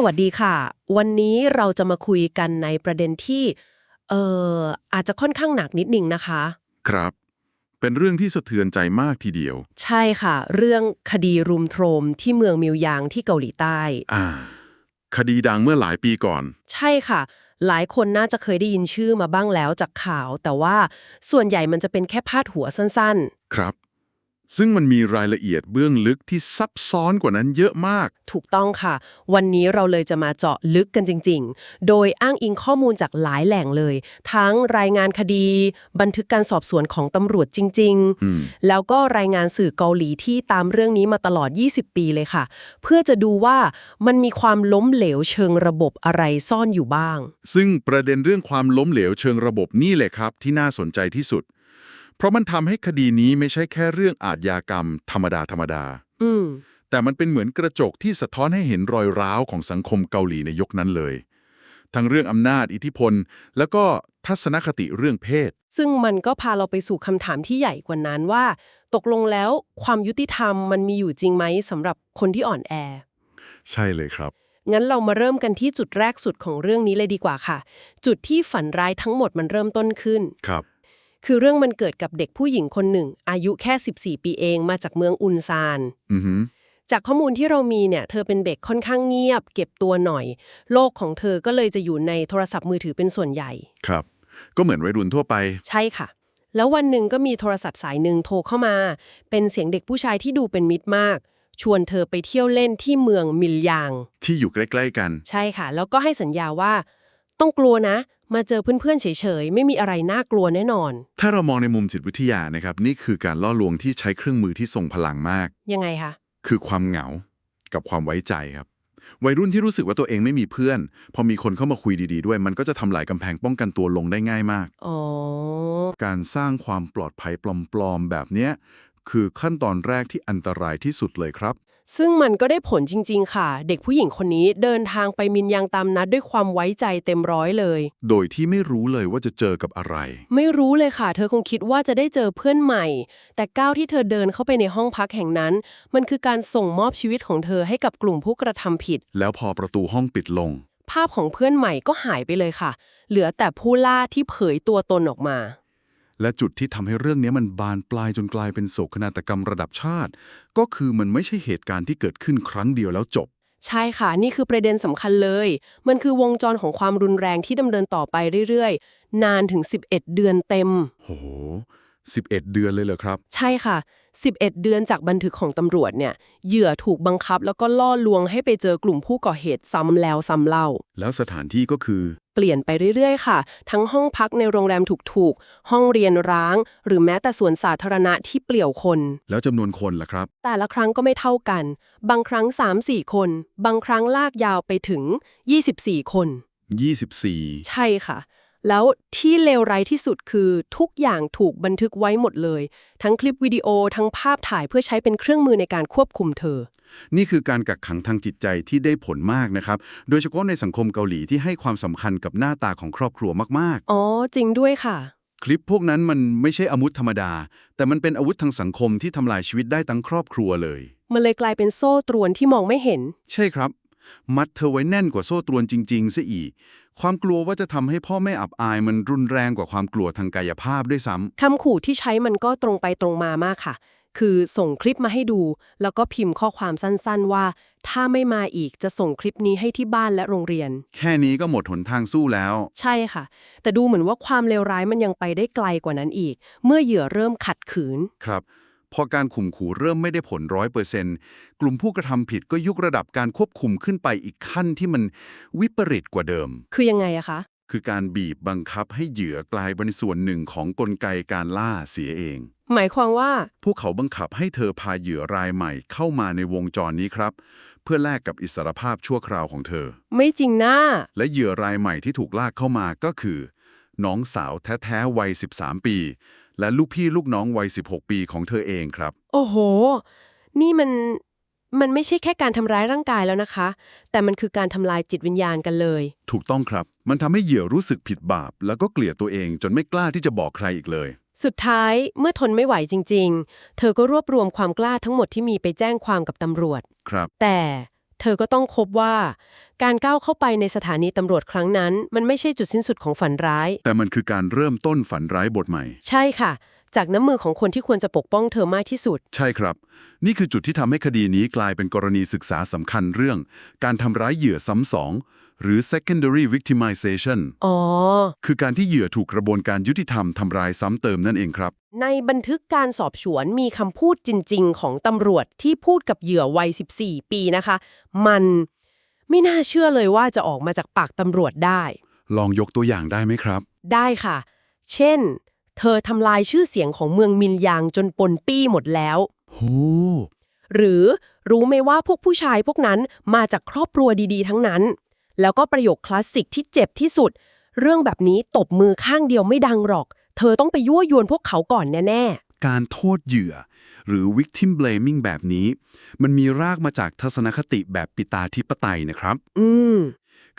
สวัสดีค่ะ วันนี้เราจะมาคุยกันในประเด็นที่เอ่ออาจจะค่อนข้างหนักนิดนึงนะคะ ครับ เป็นเรื่องที่สะเทือนใจมากทีเดียว ใช่ค่ะ เรื่องคดีรุมโทรมที่เมืองมิวยางที่เกาหลีใต้ อ่า คดีดังเมื่อหลายปีก่อน ใช่ค่ะ หลายคนน่าจะเคยได้ยินชื่อมาบ้างแล้วจากข่าว แต่ว่าส่วนใหญ่มันจะเป็นแค่พาดหัวสั้นครับ ซึ่งมันมีรายละเอียดเบื้องลึกที่ซับซ้อนกว่านั้นเยอะมากๆถูกต้องค่ะ วันนี้เราเลยจะมาเจาะลึกกันจริง ๆ โดยอ้างอิงข้อมูลจากหลายแหล่งเลย ทั้งรายงานคดี บันทึกการสอบสวนของตำรวจจริงๆอืมแล้วก็รายงานสื่อเกาหลีที่ตามเรื่องนี้มาตลอด 20 ปีเลยค่ะ เพื่อจะดูว่ามันมีความล้มเหลวเชิงระบบอะไรซ่อนอยู่บ้าง ซึ่งประเด็นเรื่องความล้มเหลวเชิงระบบนี่แหละครับ ที่น่าสนใจที่สุด เพราะมันทำให้คดีนี้ไม่ใช่แค่เรื่องอาทยากรรม ธรรมดาธรรมดา อืม แต่มันเป็นเหมือนกระจกที่สะท้อนให้เห็นรอยร้าวของสังคมเกาหลีในยุคนั้นเลย ทั้งเรื่องอำนาจอิทธิพล แล้วก็ทัศนคติเรื่องเพศ ซึ่งมันก็พาเราไปสู่คำถามที่ใหญ่กว่านั้นว่า ตกลงแล้วความยุติธรรมมันมีอยู่จริงไหมสำหรับคนที่อ่อนแอ ใช่เลยครับ งั้นเรามาเริ่มกันที่จุดแรกสุดของเรื่องนี้เลยดีกว่าค่ะ จุดที่ฝันร้ายทั้งหมดมันเริ่มต้นขึ้น ครับ คือเรื่องมันเกิดกับเด็กผู้หญิงคนหนึ่ง อายุแค่ 14 ปีเองมาจากเมืองอุนซานอือหือจากข้อมูลที่เรามีเนี่ย เธอเป็นเด็กค่อนข้างเงียบ เก็บตัวหน่อย โลกของเธอก็เลยจะอยู่ในโทรศัพท์มือถือเป็นส่วนใหญ่ ครับ ก็เหมือนวัยรุ่นทั่วไป ใช่ค่ะ แล้ววันหนึ่งก็มีโทรศัพท์สายหนึ่งโทรเข้ามา เป็นเสียงเด็กผู้ชายที่ดูเป็นมิตรมาก ชวนเธอไปเที่ยวเล่นที่เมืองมิลยาง ที่อยู่ใกล้ ๆ กัน ใช่ค่ะ แล้วก็ให้สัญญาว่า ต้องกลัวนะ มาเจอเพื่อนๆเฉยๆ ไม่มีอะไรน่ากลัวแน่นอน ถ้าเรามองในมุมจิตวิทยานะครับ นี่คือการล่อลวงที่ใช้เครื่องมือที่ทรงพลังมาก ยังไงคะ คือความเหงากับความไว้ใจครับ วัยรุ่นที่รู้สึกว่าตัวเองไม่มีเพื่อน พอมีคนเข้ามาคุยดีๆด้วย มันก็จะทำลายกำแพงป้องกันตัวลงได้ง่ายมาก อ๋อ การสร้างความปลอดภัยปลอมๆแบบเนี้ยคือขั้นตอนแรกที่อันตรายที่สุดเลยครับ ซึ่งมันก็ได้ผลจริง ๆ ค่ะ เด็กผู้หญิงคนนี้เดินทางไปมินยังตามนัดด้วยความไว้ใจเต็มร้อยเลย โดยที่ไม่รู้เลยว่าจะเจอกับอะไร ไม่รู้เลยค่ะ เธอคงคิดว่าจะได้เจอเพื่อนใหม่ แต่ก้าวที่เธอเดินเข้าไปในห้องพักแห่งนั้น มันคือการส่งมอบชีวิตของเธอให้กับกลุ่มผู้กระทำผิด แล้วพอประตูห้องปิดลง ภาพของเพื่อนใหม่ก็หายไปเลยค่ะ เหลือแต่ผู้ล่าที่เผยตัวตนออกมา และจุดที่ทำให้เรื่องนี้มันบานปลายจนกลายเป็นโศกนาฏกรรมระดับชาติ ก็คือมันไม่ใช่เหตุการณ์ที่เกิดขึ้นครั้งเดียวแล้วจบ ใช่ค่ะ นี่คือประเด็นสำคัญเลย มันคือวงจรของความรุนแรงที่ดำเนินต่อไปเรื่อยๆ นานถึง 11 เดือนเต็ม โห 11 เดือนเลยเหรอครับ ใช่ค่ะ 11 เดือนจากบันทึกของตำรวจเนี่ย เหยื่อถูกบังคับแล้วก็ล่อลวงให้ไปเจอกลุ่มผู้ก่อเหตุซ้ำแล้วซ้ำเล่า แล้วสถานที่ก็คือ เปลี่ยนไปเรื่อยๆ ค่ะ ทั้งห้องพักในโรงแรมถูกๆ ห้องเรียนร้าง หรือแม้แต่สวนสาธารณะที่เปลี่ยวคน แล้วจำนวนคนล่ะครับ แต่ละครั้งก็ไม่เท่ากัน บางครั้ง 3-4 คน บางครั้งลากยาวไปถึง 24 คน 24 ใช่ค่ะ แล้วที่เลวร้ายที่สุดคือทุกอย่างถูกบันทึกไว้หมดเลย ทั้งคลิปวิดีโอทั้งภาพถ่ายเพื่อใช้เป็นเครื่องมือในการควบคุมเธอ นี่คือการกักขังทางจิตใจที่ได้ผลมากนะครับ โดยเฉพาะในสังคมเกาหลีที่ให้ความสำคัญกับหน้าตาของครอบครัวมากอ๋อ จริงด้วยค่ะๆคลิปพวกนั้นมันไม่ใช่อาวุธธรรมดา แต่มันเป็นอาวุธทางสังคมที่ทำลายชีวิตได้ทั้งครอบครัวเลย มันเลยกลายเป็นโซ่ตรวนที่มองไม่เห็น ใช่ครับ มัดเธอไว้แน่นกว่าโซ่ตรวนจริงๆซะอีก ความกลัวว่าจะทำให้พ่อแม่อับอายมันรุนแรงกว่าความกลัวทางกายภาพด้วยซ้ำคำขู่ที่ใช้มันก็ตรงไปตรงมามากค่ะ คือส่งคลิปมาให้ดู แล้วก็พิมพ์ข้อความสั้นๆว่า ถ้าไม่มาอีกจะส่งคลิปนี้ให้ที่บ้านและโรงเรียน แค่นี้ก็หมดหนทางสู้แล้ว ใช่ค่ะ แต่ดูเหมือนว่าความเลวร้ายมันยังไปได้ไกลกว่านั้นอีก เมื่อเหยื่อเริ่มขัดขืน ครับ พอการข่มขู่เริ่มไม่ได้ผลร้อยเปอร์เซนต์กลุ่มผู้กระทำผิดก็ยกระดับการควบคุมขึ้นไปอีกขั้นที่มันวิปริตกว่าเดิม คือยังไงอะคะ คือการบีบบังคับให้เหยื่อกลายเป็นส่วนหนึ่งของกลไกการล่าเสียเอง หมายความว่า พวกเขาบังคับให้เธอพาเหยื่อรายใหม่เข้ามาในวงจรนี้ครับ เพื่อแลกกับอิสรภาพชั่วคราวของเธอ ไม่จริงนะและเหยื่อรายใหม่ที่ถูกลากเข้ามาก็คือ น้องสาวแท้ๆวัย 13 ปี และลูกพี่ลูกน้องวัย 16 ปีของเธอเองครับ โอ้โห นี่มันมันไม่ใช่แค่การทำร้ายร่างกายแล้วนะคะ แต่มันคือการทำลายจิตวิญญาณกันเลย ถูกต้องครับ มันทำให้เหยื่อรู้สึกผิดบาป แล้วก็เกลียดตัวเองจนไม่กล้าที่จะบอกใครอีกเลย สุดท้ายเมื่อทนไม่ไหวจริง ๆ เธอก็รวบรวมความกล้าทั้งหมดที่มีไปแจ้งความกับตำรวจ ครับ แต่ เธอก็ต้องคบว่า การก้าวเข้าไปในสถานีตำรวจครั้งนั้น มันไม่ใช่จุดสิ้นสุดของฝันร้าย แต่มันคือการเริ่มต้นฝันร้ายบทใหม่ ใช่ค่ะ จากน้ำมือของคนที่ควรจะปกป้องเธอมากที่สุด ใช่ครับ นี่คือจุดที่ทำให้คดีนี้กลายเป็นกรณีศึกษาสำคัญเรื่อง การทำร้ายเหยื่อซ้ำสอง หรือ secondary victimization อ๋อ คือการที่เหยื่อถูกกระบวนการยุติธรรมทำร้ายซ้ำเติมนั่นเองครับ ในบันทึกการสอบสวนมีคำพูดจริง ๆ ของตำรวจที่พูดกับเหยื่อวัย 14 ปีนะคะ มันไม่น่าเชื่อเลยว่าจะออกมาจากปากตำรวจได้ ลองยกตัวอย่างได้ไหมครับ ได้ค่ะ เช่น เธอทำลายชื่อเสียงของเมืองมินยางจนปนปี้หมดแล้วโหหรือรู้ไหมว่าพวกผู้ชายพวกนั้นมาจากครอบครัวดีๆ ทั้งนั้น แล้วก็ประโยคคลาสสิกที่เจ็บที่สุด เรื่องแบบนี้ตบมือข้างเดียวไม่ดังหรอก เธอต้องไปยั่วยวนพวกเขาก่อนแน่การโทษเหยื่อ หรือ victim blaming แบบนี้ มันมีรากมาจากทัศนคติแบบปิตาธิปไตยนะครับๆอืม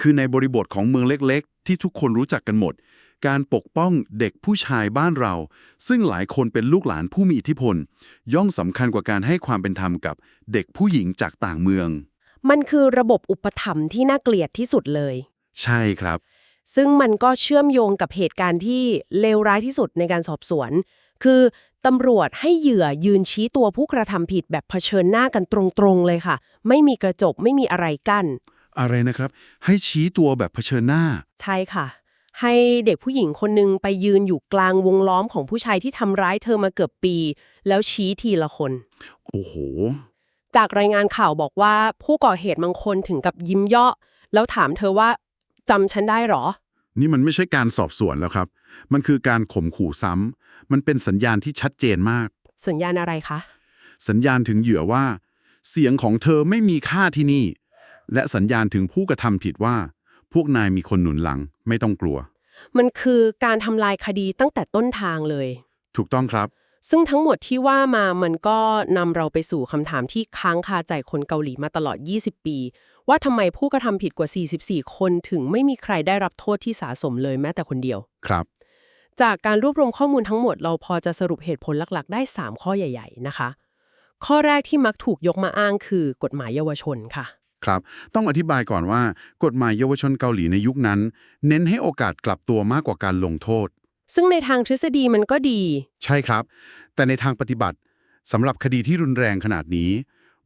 คือในบริบทของเมืองเล็กๆ ที่ทุกคนรู้จักกันหมด การปกป้องเด็กผู้ชายบ้านเรา ซึ่งหลายคนเป็นลูกหลานผู้มีอิทธิพล ย่อมสำคัญกว่าการให้ความเป็นธรรมกับเด็กผู้หญิงจากต่างเมือง มันคือระบบอุปถัมภ์ที่น่าเกลียดที่สุดเลย ใช่ครับ ซึ่งมันก็เชื่อมโยงกับเหตุการณ์ที่เลวร้ายที่สุดในการสอบสวน คือตำรวจให้เหยื่อยืนชี้ตัวผู้กระทำผิดแบบเผชิญหน้ากันตรงๆเลยค่ะ ไม่มีกระจกไม่มีอะไรกั้นอะไรนะครับ ให้ชี้ตัวแบบเผชิญหน้า ใช่ค่ะ ให้เด็กผู้หญิงคนหนึ่งไปยืนอยู่กลางวงล้อมของผู้ชายที่ทำร้ายเธอมาเกือบปี แล้วชี้ทีละคน โอ้โห จากรายงานข่าวบอกว่าผู้ก่อเหตุบางคนถึงกับยิ้มเยาะ แล้วถามเธอว่าจำฉันได้หรอ นี่มันไม่ใช่การสอบสวนแล้วครับ มันคือการข่มขู่ซ้ำมันเป็นสัญญาณที่ชัดเจนมาก สัญญาณอะไรคะ สัญญาณถึงเหยื่อว่า เสียงของเธอไม่มีค่าที่นี่ และสัญญาณถึงผู้กระทำผิดว่า พวกนายมีคนหนุนหลัง ไม่ต้องกลัว มันคือการทำลายคดีตั้งแต่ต้นทางเลย ถูกต้องครับ ซึ่งทั้งหมดที่ว่ามามันก็นำเราไปสู่คำถามที่ค้างคาใจคนเกาหลีมาตลอด 20 ปี ว่าทำไมผู้กระทำผิดกว่า 44 คนถึงไม่มีใครได้รับโทษที่สาสมเลยแม้แต่คนเดียว ครับ จากการรวบรวมข้อมูลทั้งหมดเราพอจะสรุปเหตุผลหลัก ๆ ได้ 3 ข้อใหญ่ ๆ นะคะ ข้อแรกที่มักถูกยกมาอ้างคือกฎหมายเยาวชนค่ะ ครับ ต้องอธิบายก่อนว่า กฎหมายเยาวชนเกาหลีในยุคนั้น เน้นให้โอกาสกลับตัวมากกว่าการลงโทษ ซึ่งในทางทฤษฎีมันก็ดี ใช่ครับ แต่ในทางปฏิบัติสำหรับคดีที่รุนแรงขนาดนี้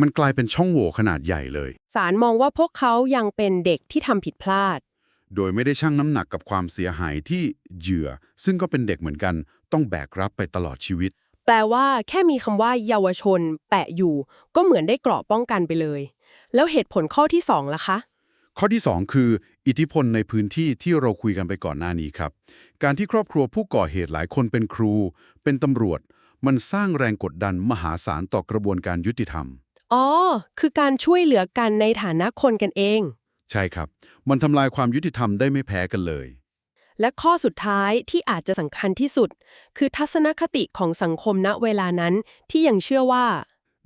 มันกลายเป็นช่องโหว่ขนาดใหญ่เลย ศาลมองว่าพวกเขายังเป็นเด็กที่ทำผิดพลาด โดยไม่ได้ชั่งน้ำหนักกับความเสียหายที่เหยื่อ ซึ่งก็เป็นเด็กเหมือนกัน ต้องแบกรับไปตลอดชีวิต แปลว่าแค่มีคำว่าเยาวชน แปะอยู่ ก็เหมือนได้เกราะป้องกันไปเลย แล้วเหตุผลข้อที่2ล่ะคะ ข้อที่ 2 คือ อิทธิพลในพื้นที่ที่เราคุยกันไปก่อนหน้านี้ครับ การที่ครอบครัวผู้ก่อเหตุหลายคนเป็นครู เป็นตำรวจ มันสร้างแรงกดดันมหาศาลต่อกระบวนการยุติธรรม อ๋อ คือการช่วยเหลือกันในฐานะคนกันเอง ใช่ครับ มันทำลายความยุติธรรมได้ไม่แพ้กันเลย และข้อสุดท้ายที่อาจจะสำคัญที่สุด คือทัศนคติของสังคมณเวลานั้นที่ยังเชื่อว่า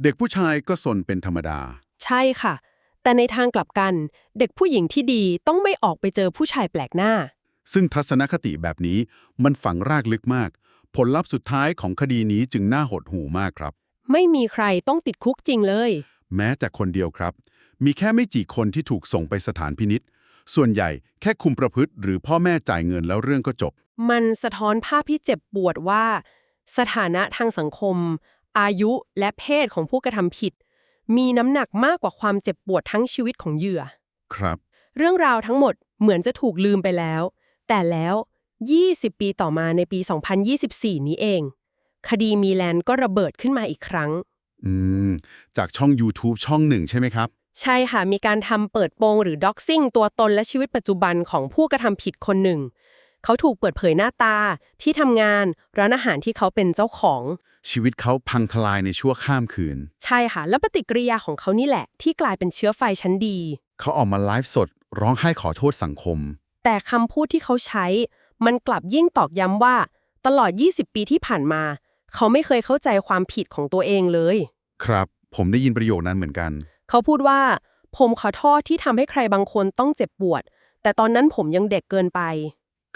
เด็กผู้ชายก็สนเป็นธรรมดา ใช่ค่ะ แต่ในทางกลับกัน เด็กผู้หญิงที่ดีต้องไม่ออกไปเจอผู้ชายแปลกหน้า ซึ่งทัศนคติแบบนี้มันฝังรากลึกมาก ผลลัพธ์สุดท้ายของคดีนี้จึงน่าหดหู่มากครับ ไม่มีใครต้องติดคุกจริงเลย แม้แต่คนเดียวครับ มีแค่ไม่กี่คนที่ถูกส่งไปสถานพินิษส่วนใหญ่แค่คุมประพฤติหรือพ่อแม่จ่ายเงินแล้วเรื่องก็จบ มันสะท้อนภาพที่เจ็บปวดว่า สถานะทางสังคม อายุและเพศของผู้กระทำผิด มีน้ำหนักมากกว่าความเจ็บปวดทั้งชีวิตของเหยื่อ ครับ เรื่องราวทั้งหมดเหมือนจะถูกลืมไปแล้ว แต่แล้ว 20 ปีต่อมาในปี 2024 นี้เอง คดีมีแลนด์ก็ระเบิดขึ้นมาอีกครั้ง อืม จากช่อง YouTube ช่องหนึ่งใช่ไหมครับ ใช่ค่ะ มีการทำเปิดโปงหรือด็อกซิ่งตัวตนและชีวิตปัจจุบันของผู้กระทำผิดคนหนึ่ง เขาถูกเปิดเผยหน้าตา ที่ทำงาน ร้านอาหารที่เขาเป็นเจ้าของ ชีวิตเขาพังทลายในชั่วข้ามคืน ใช่ค่ะ แล้วปฏิกิริยาของเขานี่แหละ ที่กลายเป็นเชื้อไฟชั้นดี เขาออกมาไลฟ์สด ร้องไห้ขอโทษสังคม แต่คำพูดที่เขาใช้ มันกลับยิ่งตอกย้ำว่า ตลอด 20 ปีที่ผ่านมา เขาไม่เคยเข้าใจความผิดของตัวเองเลย ครับ ผมได้ยินประโยคนั้นเหมือนกัน เขาพูดว่า ผมขอโทษที่ทำให้ใครบางคนต้องเจ็บปวด แต่ตอนนั้นผมยังเด็กเกินไป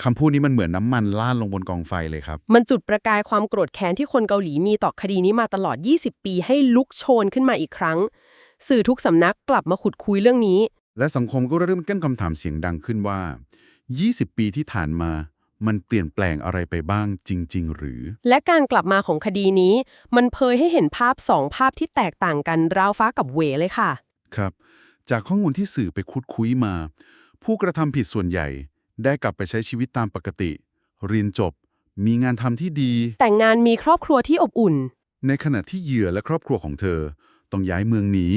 คำพูดนี้มันเหมือนน้ำมันล่านลงบนกองไฟเลยครับ มันจุดประกายความโกรธแค้นที่คนเกาหลีมีต่อคดีนี้มาตลอด 20 ปีให้ลุกโชนขึ้นมาอีกครั้ง สื่อทุกสำนักกลับมาขุดคุยเรื่องนี้ และสังคมก็เริ่มกั้นคำถามเสียงดังขึ้นว่า 20 ปีที่ผ่านมา มันเปลี่ยนแปลงอะไรไปบ้างจริง ๆ หรือ และการกลับมาของคดีนี้ มันเผยให้เห็นภาพสองภาพที่แตกต่างกันราวฟ้ากับเหวเลยค่ะ ครับ จากข้อมูลที่สื่อไปคุดคุยมา ผู้กระทำผิดส่วนใหญ่ ได้กลับไปใช้ชีวิตตามปกติ เรียนจบ มีงานทำที่ดี แต่งงานมีครอบครัวที่อบอุ่น ในขณะที่เหยื่อและครอบครัวของเธอ ต้องย้ายเมืองหนี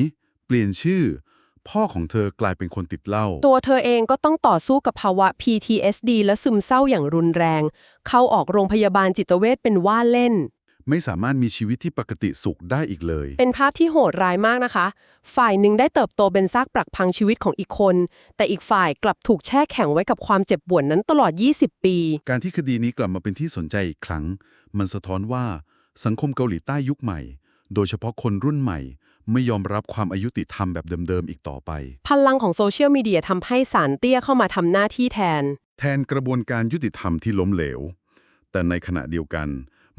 เปลี่ยนชื่อ พ่อของเธอกลายเป็นคนติดเหล้า ตัวเธอเองก็ต้องต่อสู้กับภาวะ PTSD และซึมเศร้าอย่างรุนแรง เข้าออกโรงพยาบาลจิตเวชเป็นว่าเล่น ไม่สามารถมีชีวิตที่ปกติสุขได้อีกเลย เป็นภาพที่โหดร้ายมากนะคะ ฝ่ายหนึ่งได้เติบโตเป็นซากปรักพังชีวิตของอีกคน แต่อีกฝ่ายกลับถูกแช่แข็งไว้กับความเจ็บปวดนั้นตลอด 20 ปี การที่คดีนี้กลับมาเป็นที่สนใจอีกครั้ง มันสะท้อนว่าสังคมเกาหลีใต้ยุคใหม่ โดยเฉพาะคนรุ่นใหม่ ไม่ยอมรับความอายุติธรรมแบบเดิมๆอีกต่อไป พลังของโซเชียลมีเดียทำให้สารเตี้ยเข้ามาทำหน้าที่แทน แทนกระบวนการยุติธรรมที่ล้มเหลว แต่ในขณะเดียวกัน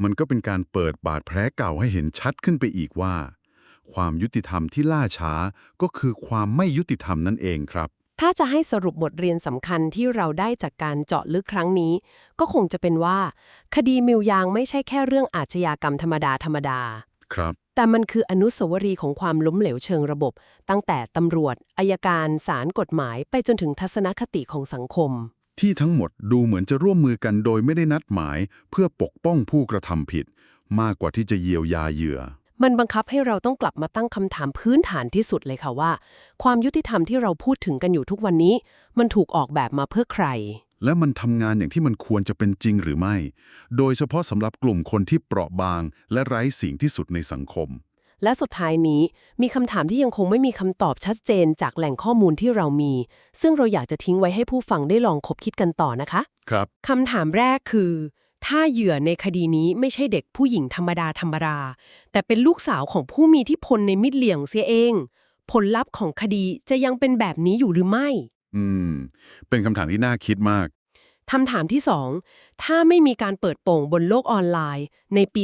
มันก็เป็นการเปิดบาดแผลเก่าให้เห็นชัดขึ้นไปอีกว่า ความยุติธรรมที่ล่าช้าก็คือความไม่ยุติธรรมนั่นเองครับ ถ้าจะให้สรุปบทเรียนสำคัญที่เราได้จากการเจาะลึกครั้งนี้ ก็คงจะเป็นว่า คดีมิวยางไม่ใช่แค่เรื่องอาชญากรรมธรรมดาธรรมดาครับแต่มันคืออนุสาวรีย์ของความล้มเหลวเชิงระบบ ตั้งแต่ตำรวจอายการ ศาลกฎหมาย ไปจนถึงทัศนคติของสังคม ที่ทั้งหมดดูเหมือนจะร่วมมือกันโดยไม่ได้นัดหมาย เพื่อปกป้องผู้กระทำผิด มากกว่าที่จะเยียวยาเหยื่อ มันบังคับให้เราต้องกลับมาตั้งคำถามพื้นฐานที่สุดเลยค่ะว่า ความยุติธรรมที่เราพูดถึงกันอยู่ทุกวันนี้ มันถูกออกแบบมาเพื่อใคร และมันทำงานอย่างที่มันควรจะเป็นจริงหรือไม่ โดยเฉพาะสำหรับกลุ่มคนที่เปราะบาง และไร้สิ่งที่สุดในสังคม และสุดท้ายนี้มีคำถามที่ยังคงไม่มีคำตอบชัดเจนจากแหล่งข้อมูลที่เรามี ซึ่งเราอยากจะทิ้งไว้ให้ผู้ฟังได้ลองคบคิดกันต่อนะคะ ครับคำถามแรกคือ ถ้าเหยื่อในคดีนี้ไม่ใช่เด็กผู้หญิงธรรมดาธรรมดาแต่เป็นลูกสาวของผู้มีอิที่พลในมิดเหลี่ยงเสียเอง ผลลัพธ์ของคดีจะยังเป็นแบบนี้อยู่หรือไม่ อืม เป็นคำถามที่น่าคิดมาก คำถามที่ 2 ถ้าไม่มีการเปิดโปงบนโลกออนไลน์ ในปี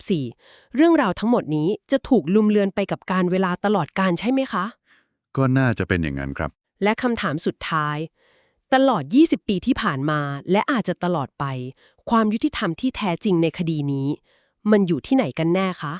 2024 เรื่องราวทั้งหมดนี้จะถูกลุมเลือนไปกับการเวลาตลอดการใช่ไหมคะ ก็น่าจะเป็นอย่างนั้นครับ และคำถามสุดท้าย ตลอด 20 ปีที่ผ่านมา และอาจจะตลอดไป ความยุติธรรมที่แท้จริงในคดีนี้ มันอยู่ที่ไหนกันแน่คะ